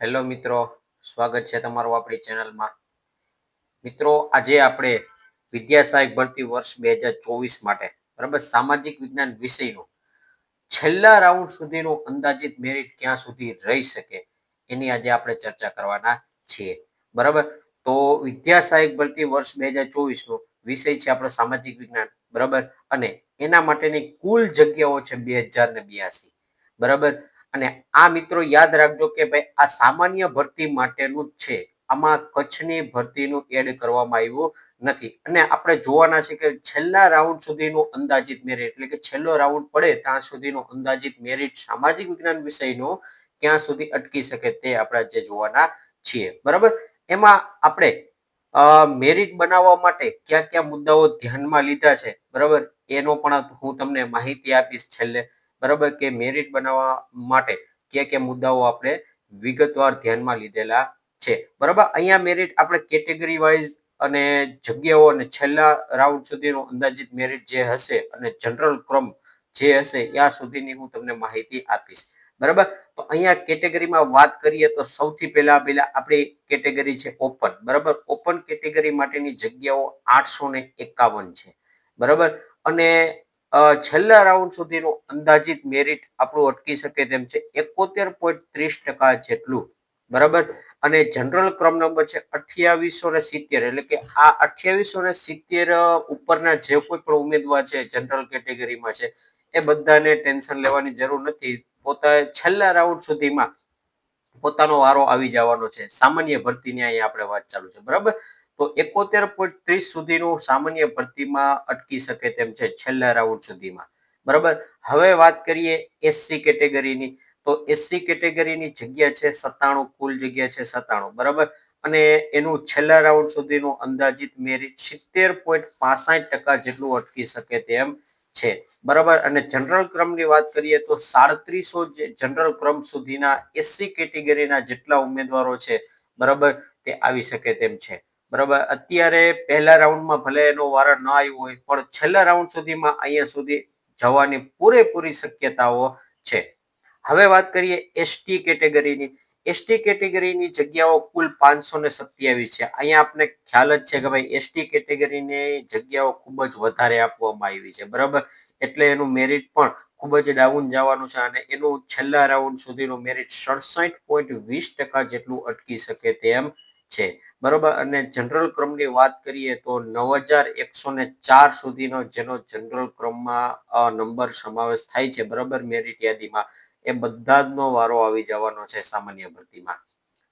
Hello મિત્રો, સ્વાગત છે તમારું આપણી ચેનલમાં. મિત્રો, આજે આપણે વિદ્યા સહાયક ભરતી વર્ષ બે હજાર ચોવીસ માટે, બરાબર, સામાજિક વિજ્ઞાન વિષયનું છેલ્લા રાઉન્ડ સુધીનું અંદાજિત મેરિટ ક્યાં સુધી રહી શકે, એની આજે આપણે ચર્ચા કરવાના છીએ. બરાબર, તો વિદ્યા સહાયક ભરતી વર્ષ બે હજાર ચોવીસનો વિષય છે આપણો સામાજિક વિજ્ઞાન, બરાબર, અને એના માટેની કુલ જગ્યાઓ છે બે હજાર ને બ્યાસી. બરાબર અને આ મિત્રો યાદ રાખજો કે ભાઈ, આ સામાન્ય ભરતી માટેનું જ છે. આમાં કચ્છની ભરતીનું એડ કરવામાં આવ્યું નથી. અને આપણે જોવાના છે કે છેલ્લા રાઉન્ડ સુધીનું અંદાજિત મેરિટ એટલે કે છેલ્લો રાઉન્ડ પડે ત્યાં સુધીનું અંદાજિત મેરિટ સામાજિક વિજ્ઞાન વિષયનો ક્યાં સુધી અટકી શકે તે આપણે જે જોવાના છીએ. બરાબર? એમાં આપણે મેરિટ બનાવવા માટે કયા કયા મુદ્દાઓ ધ્યાનમાં લીધા છે? બરાબર? એનો પણ હું તમને માહિતી આપીશ છેલ્લે. બરાબર કે મેરિટ બનાવવા માટે કયા કયા મુદ્દાઓ આપણે વિગતવાર ધ્યાનમાં લીધેલા છે. બરાબર? અહીંયા મેરિટ આપણે કેટેગરી વાઇઝ અને જગ્યાઓ અને છેલ્લા રાઉન્ડ સુધીનો અંદાજિત મેરિટ જે હશે અને જનરલ ક્રમ જે હશે ત્યાં સુધીની હું તમને માહિતી આપીશ. બરાબર? તો અહીંયા કેટેગરીમાં વાત કરીએ તો સૌથી પહેલા પહેલા આપણી કેટેગરી છે ઓપન બરાબર? ઓપન કેટેગરી માટેની જગ્યાઓ આઠસો એકાવન છે. બરાબર? અને છેલ્લા રાઉન્ડ સુધીનું અંદાજિત મેરિટ આપણું અટકી શકે તેમ છે. એકોતેર પોઈન્ટ ત્રીસ ટકા જેટલું. બરાબર? અને જનરલ ક્રમ નંબર છે અઠ્યાવીસો ને સિત્તેર. એટલે કે આ અઠ્યાવીસો ને સિત્તેર ઉપરના જે કોઈ પણ ઉમેદવાર છે જનરલ કેટેગરીમાં છે, એ બધાને ટેન્શન લેવાની જરૂર નથી. પોતા છેલ્લા રાઉન્ડ સુધીમાં પોતાનો વારો આવી જવાનો છે. સામાન્ય ભરતીની અહીંયા આપણે વાત ચાલુ છે. બરાબર? તો એકોતેર પોઈન્ટ ત્રીસ સુધીનું સામાન્ય ભરતીમાં અટકી શકે તેમ છે છેલ્લા રાઉન્ડ સુધીમાં. બરાબર? હવે વાત કરીએ એસસી કેટેગરીની. તો એસસી કેટેગરીની જગ્યા છે સત્તાણું, કુલ જગ્યા છે સત્તાણું. બરાબર? અને એનું છેલ્લા રાઉન્ડ સુધીનું અંદાજિત મેરિટ સિત્તેર પોઈન્ટ પાસઠ ટકા જેટલું અટકી શકે તેમ છે. બરાબર? અને જનરલ ક્રમની વાત કરીએ તો સાડત્રીસો જનરલ ક્રમ સુધીના એસસી કેટેગરીના જેટલા ઉમેદવારો છે, બરાબર? તે આવી શકે તેમ છે. બરાબર? અત્યારે પહેલા રાઉન્ડમાં ભલે એનો વારો ન આવ્યો હોય, પણ છેલ્લા રાઉન્ડ સુધીમાં અહીંયા સુધી જવાની પૂરેપૂરી શક્યતાઓ છે. હવે વાત કરીએ એસટી કેટેગરીની. એસટી કેટેગરીની જગ્યાઓ કુલ પાંચસો ને સત્યાવીસ છે. અહીંયા આપણે ખ્યાલ જ છે કે ભાઈ એસટી કેટેગરીની જગ્યાઓ ખૂબ જ વધારે આપવામાં આવી છે. બરાબર? એટલે એનું મેરિટ પણ ખૂબ જ ડાઉન જવાનું છે અને એનું છેલ્લા રાઉન્ડ સુધીનું મેરિટ સડસઠ પોઈન્ટ વીસ ટકા જેટલું અટકી શકે તેમ છે. બરોબર? અને જનરલ ક્રમની વાત કરીએ તો નવ હજાર એકસો ને ચાર સુધીનો જેનો જનરલ ક્રમમાં નંબર સમાવેશ થાય છે. બરાબર? મેરિટ યાદીમાં. એ બધા નો વારો આવી જવાનો છે સામાન્ય ભરતીમાં.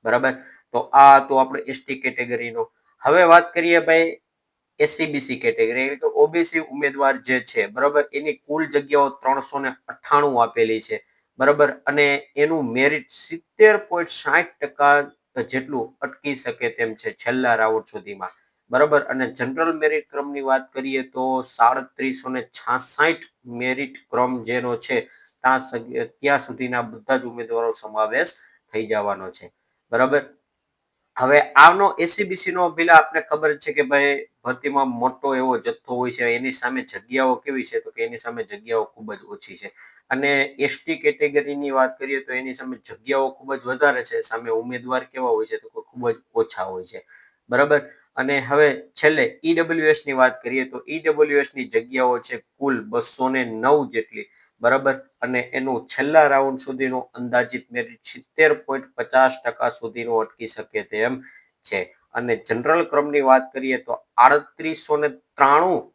બરાબર? તો આ તો આપણે એસટી કેટેગરીનો હવે વાત કરીએ ભાઈ એસસીબીસી કેટેગરી એટલે કે ઓબીસી ઉમેદવાર જે છે, બરાબર? એની કુલ જગ્યાઓ ત્રણસો ને અઠ્ઠાણું આપેલી છે. બરાબર? અને એનું મેરિટ સિત્તેર પોઈન્ટ સાઠ ટકા જેટલું અટકી શકે તેમ છે છેલ્લા રાઉન્ડ સુધીમાં. બરાબર? અને જનરલ મેરિટ ક્રમની વાત કરીએ તો સાડત્રીસો ને છાસઠ મેરિટ ક્રમ જેનો છે ત્યાં સુધીના બધા જ ઉમેદવારો સમાવેશ થઈ જવાનો છે. બરાબર? હવે આનો એસીબીસી નો પેલા આપણે ખબર છે કે ભાઈ ભરતીમાં મોટો એવો જથ્થો હોય છે, એની સામે જગ્યાઓ કેવી છે? તો કે એની સામે જગ્યાઓ ખૂબ જ ઓછી છે. અને એસટી કેટેગરીની વાત કરીએ તો એની સામે જગ્યાઓ ખૂબ જ વધારે છે. સામે ઉમેદવાર કેવા હોય છે તો ખૂબ જ ઓછા હોય છે. બરાબર? અને હવે છેલ્લે ઈડબ્લ્યુએસની વાત કરીએ તો ઈડબ્લ્યુએસની જગ્યાઓ છે કુલ બસો નવ જેટલી. બરાબર? અને એનું છેલ્લા રાઉન્ડ સુધીનું અંદાજિત મેરિટ સિત્તેર પોઈન્ટ પચાસ ટકા સુધીનું અટકી શકે તેમ છે. અને જનરલ ક્રમની વાત કરીએ તો આડત્રીસો ને ત્રાણું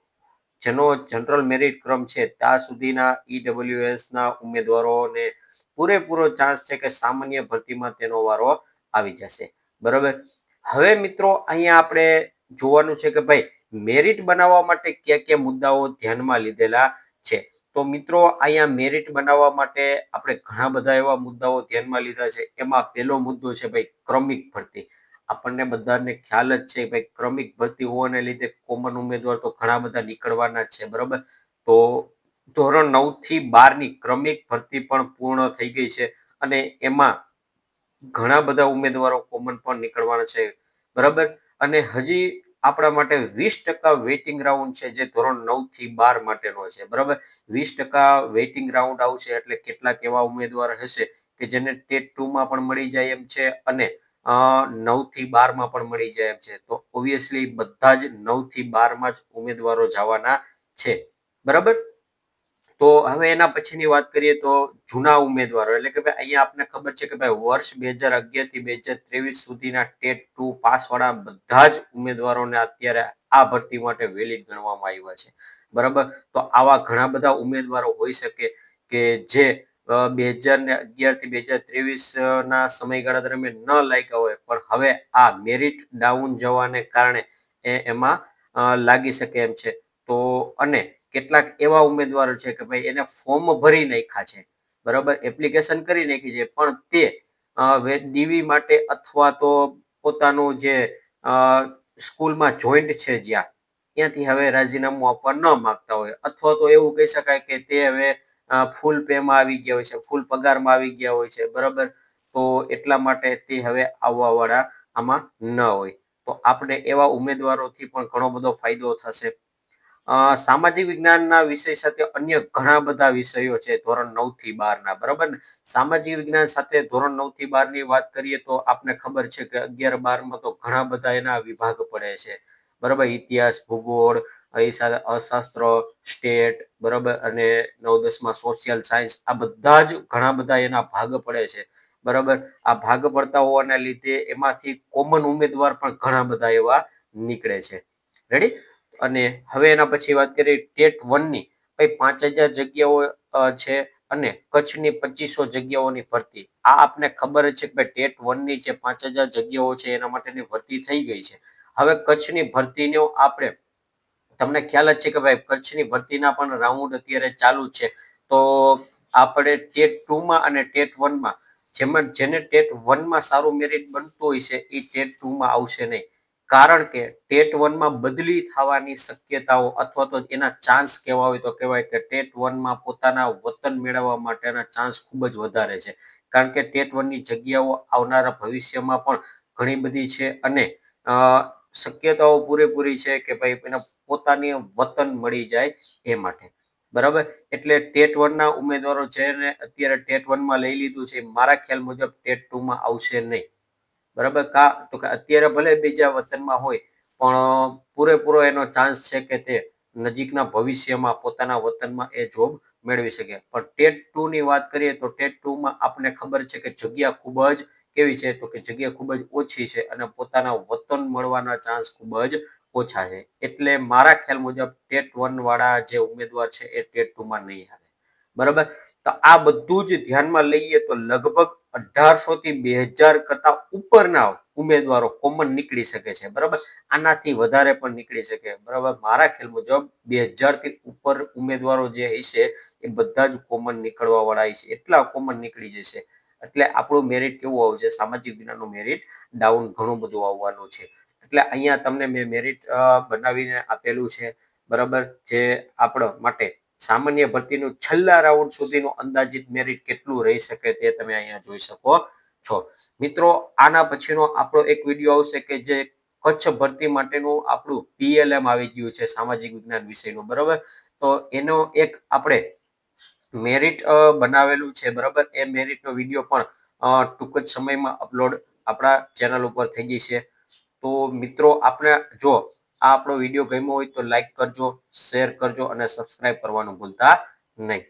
જેનો જનરલ મેરિટ ક્રમ છે, ત્યાં સુધીના ઈડબ્લ્યુએસના ઉમેદવારોને પૂરેપૂરો ચાન્સ છે કે સામાન્ય ભરતીમાં તેનો વારો આવી જશે. બરાબર? હવે મિત્રો, અહીંયા આપણે જોવાનું છે કે ભાઈ મેરિટ બનાવવા માટે કયા કયા મુદ્દાઓ ધ્યાનમાં લીધેલા છે? તો મિત્રો, અહીંયા મેરિટ બનાવવા માટે આપણે ઘણા બધા એવા મુદ્દાઓ ધ્યાનમાં લીધા છે. એમાં પહેલો મુદ્દો છે ભાઈ, ક્રમિક ભરતી. આપણને બધાને ખ્યાલ જ છે ભાઈ, ક્રમિક ભરતી હોવાને લીધે કોમન ઉમેદવાર તો ઘણા બધા નીકળવાના છે, બરોબર? તો ધોરણ નવથી બારની ક્રમિક ભરતી પણ પૂર્ણ થઈ ગઈ છે અને એમાં ઘણા બધા ઉમેદવારો કોમન પણ નીકળવાના છે, બરાબર? અને હજી આપણા માટે વીસ ટકા વેઇટિંગ રાઉન્ડ છે, જે ધોરણ નવથી બાર માટેનો છે. બરાબર? વીસ ટકા વેઇટિંગ રાઉન્ડ આવશે એટલે કેટલાક એવા ઉમેદવાર હશે કે જેને ટેટ ટુમાં પણ મળી જાય એમ છે અને નવથી બારમાં પણ મળી જાય એમ છે. તો ઓબ્વિયસલી બધા જ નવથી બારમાં જ ઉમેદવારો જવાના છે. બરાબર? તો હવે એના પછીની વાત કરીએ તો જૂના ઉમેદવારો. એટલે કે ભાઈ અહીંયા આપને ખબર છે કે ભાઈ વર્ષ બે હજાર અગિયારથી બે હજાર ત્રેવીસ સુધીના ટેટ ટુ પાસ વાળા બધા જ ઉમેદવારોને અત્યારે આ ભરતી માટે વેલિડ ગણવામાં આવ્યા છે. બરાબર? તો આવા ઘણા બધા ઉમેદવારો હોઈ શકે કે જે બે હજાર ને અગિયારથી બે હજાર ત્રેવીસ ના સમયગાળા દરમિયાન ન લાગ્યા હોય, પણ હવે આ મેરિટ ડાઉન જવાને કારણે એમાં લાગી શકે એમ છે. તો અને કેટલાક એવા ઉમેદવારો છે કે ભાઈ એને ફોર્મ ભરી નાખ્યા છે. બરાબર? એપ્લિકેશન કરી નાખી છે. પણ તે ડીવી માટે અથવા તો પોતાનું જે સ્કૂલમાં જોઈન્ટ છે જ્યાં, ત્યાંથી હવે રાજીનામું આપવા ન માંગતા હોય. અથવા તો એવું કહી શકાય કે તે હવે ફૂલ પેમાં આવી ગયા હોય છે, ફૂલ પગારમાં આવી ગયા હોય છે. બરાબર? તો એટલા માટે તે હવે આવવા વાળા આમાં ન હોય. તો આપણે એવા ઉમેદવારોથી પણ ઘણો બધો ફાયદો થશે. સામાજિક વિજ્ઞાનના વિષય સાથે અન્ય ઘણા બધા વિષયો છે, ધોરણ નવથી બાર ના બરાબર ને? સામાજિક વિજ્ઞાન સાથે ધોરણ નવથી બારની વાત કરીએ તો આપને ખબર છે કે અગિયાર બારમાં તો ઘણા બધા એના વિભાગ પડે છે. બરાબર? ઇતિહાસ, ભૂગોળ, એ સાથે અશાસ્ત્ર, સ્ટેટ, બરાબર? અને નવ દસમાં સોશિયલ સાયન્સ, આ બધા જ ઘણા બધા એના ભાગ પડે છે. બરાબર? આ ભાગ પડતા હોવાના લીધે એમાંથી કોમન ઉમેદવાર પણ ઘણા બધા એવા નીકળે છે. રેડી અને હવે એના પછી વાત કરીએ ટેટ વનની. ભાઈ, પાંચ હજાર જગ્યાઓ છે અને કચ્છની પચીસો જગ્યાઓની ભરતી. આ આપને ખબર છે કે ટેટ વનની જે પાંચ હજાર જગ્યાઓ છે એના માટેની ભરતી થઈ ગઈ છે. હવે કચ્છની ભરતીનો આપણે, તમને ખ્યાલ જ છે કે ભાઈ, કચ્છની ભરતીના પણ રાઉન્ડ અત્યારે ચાલુ છે. તો આપણે ટેટ ટુમાં અને ટેટ વનમાં, જેમાં, જેને ટેટ વનમાં સારું મેરિટ બનતું હોય છે એ ટેટ ટુમાં આવશે નહીં. કારણ કે ટેટ વનમાં બદલી થવાની શક્યતાઓ અથવા તો એના ચાન્સ કહેવા હોય તો કહેવાય કે ટેટ વનમાં પોતાના વતન મેળવવા માટેના ચાન્સ ખૂબ જ વધારે છે. કારણ કે ટેટ વનની જગ્યાઓ આવનારા ભવિષ્યમાં પણ ઘણી બધી છે અને શક્યતાઓ પૂરેપૂરી છે કે ભાઈ એને પોતાની વતન મળી જાય એ માટે. બરાબર? એટલે ટેટ વનના ઉમેદવારો છે ને અત્યારે ટેટ વનમાં લઈ લીધું છે મારા ખ્યાલ મુજબ ટેટ ટુમાં આવશે નહીં. બરાબર? કા, તો કે અત્યારે ભલે બીજા વતનમાં હોય, પણ પૂરેપૂરો એનો ચાન્સ છે કે તે નજીકના ભવિષ્યમાં પોતાના વતનમાં એ જોબ મેળવી શકે. પણ ટેટ ટુ ની વાત કરીએ તો ટેટ ટુમાં આપણને ખબર છે કે જગ્યા ખૂબ જ કેવી છે? તો કે જગ્યા ખૂબ જ ઓછી છે અને પોતાના વતન મળવાના ચાન્સ ખૂબ જ ઓછા છે. એટલે મારા ખ્યાલ મુજબ ટેટ વન વાળા જે ઉમેદવાર છે એ ટેટ ટુમાં નહીં આવે. બરાબર? તો આ બધું જ ધ્યાનમાં લઈએ તો લગભગ અઢારસો થી બે હજાર કરતા ઉપરના ઉમેદવારો કોમન નીકળી શકે છે. બરાબર? આનાથી વધારે પણ નીકળી શકે. બરાબર? મારા ખ્યાલ મુજબ બે હજારથી ઉપર ઉમેદવારો જે હશે, એ બધા જ કોમન નીકળવા વાળા હશે. એટલા કોમન નીકળી જશે. એટલે આપણું મેરિટ કેવું આવશે? સામાજિક વિજ્ઞાનનું મેરિટ ડાઉન ઘણું બધું આવવાનું છે. એટલે અહીંયા તમને મેં મેરિટ બનાવીને આપેલું છે. બરાબર? જે આપણા માટે સામાન્ય ભરતીનું છેલ્લા રાઉન્ડ સુધીનું અંદાજિત મેરિટ કેટલું રહી શકે તે તમે અહીંયા જોઈ શકો છો. મિત્રો, આના પછીનો આપણો એક વીડિયો આવશે કે જે કચ્છ ભરતી માટેનું આપણું પીએલએમ આવી ગયું છે, સામાજિક વિજ્ઞાન વિષયનું, બરાબર? તો એનો એક આપણે મેરિટ બનાવેલું છે, બરાબર? એ મેરિટનો વીડિયો પણ ટૂંક જ સમયમાં અપલોડ આપણા ચેનલ ઉપર થઈ જશે તો મિત્રો આપણે જો આ આપણો વીડિયો ગમ્યો હોય તો લાઈક કરજો, શેર કરજો અને સબસ્ક્રાઈબ કરવાનું ભૂલતા નહીં.